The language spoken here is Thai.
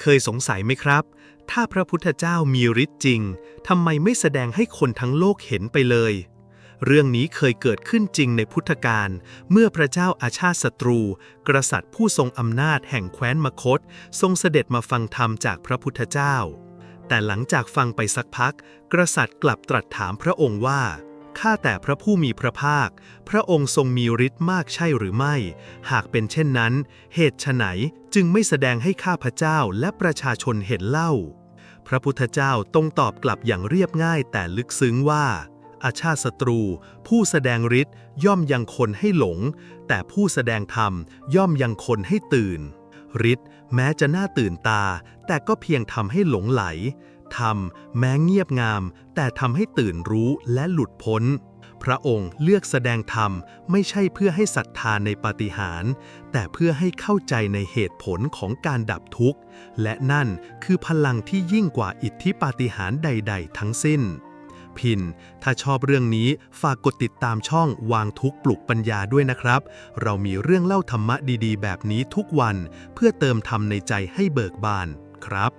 เคยสงสัยไหมครับ ถ้าพระพุทธเจ้ามีฤทธิ์จริง ทำไมไม่แสดงให้คนทั้งโลกเห็นไปเลย เรื่องนี้เคยเกิดขึ้นจริงในพุทธกาลเมื่อพระเจ้าอาชาติศัตรู กษัตริย์ผู้ทรงอำนาจแห่งแคว้นมคต ทรงเสด็จมาฟังธรรมจากพระพุทธเจ้า แต่หลังจากฟังไปสักพัก กษัตริย์กลับตรัสถามพระองค์ว่า ข้าแต่พระผู้มีพระภาค พระองค์ทรงมีฤทธิ์มากใช่หรือไม่ หากเป็นเช่นนั้น เหตุไฉนจึงไม่แสดงให้ข้าพเจ้าและประชาชนเห็นเล่า พระพุทธเจ้าตรงตอบกลับอย่างเรียบง่ายแต่ลึกซึ้งว่า อาชาติศัตรู ผู้แสดงฤทธิ์ย่อมยังคนให้หลง แต่ผู้แสดงธรรมย่อมยังคนให้ตื่นฤทธิ์แม้จะน่าตื่นตา แต่ก็เพียงทำให้หลงไหล ธรรม แม้เงียบงาม แต่ทำให้ตื่นรู้และหลุดพ้น พระองค์เลือกแสดงธรรมไม่ใช่เพื่อให้ศรัทธาในปาฏิหาริย์แต่เพื่อให้เข้าใจในเหตุผลของการดับทุกข์ และนั่นคือพลังที่ยิ่งกว่าอิทธิปาฏิหาริย์ใด ๆ ทั้งสิ้นพิน ถ้าชอบเรื่องนี้ฝากกดติดตามช่องวางทุกปลุกปัญญาด้วยนะครับ เรามีเรื่องเล่าธรรมะดีๆ แบบนี้ทุกวัน เพื่อเติมธรรมในใจให้เบิกบานครับ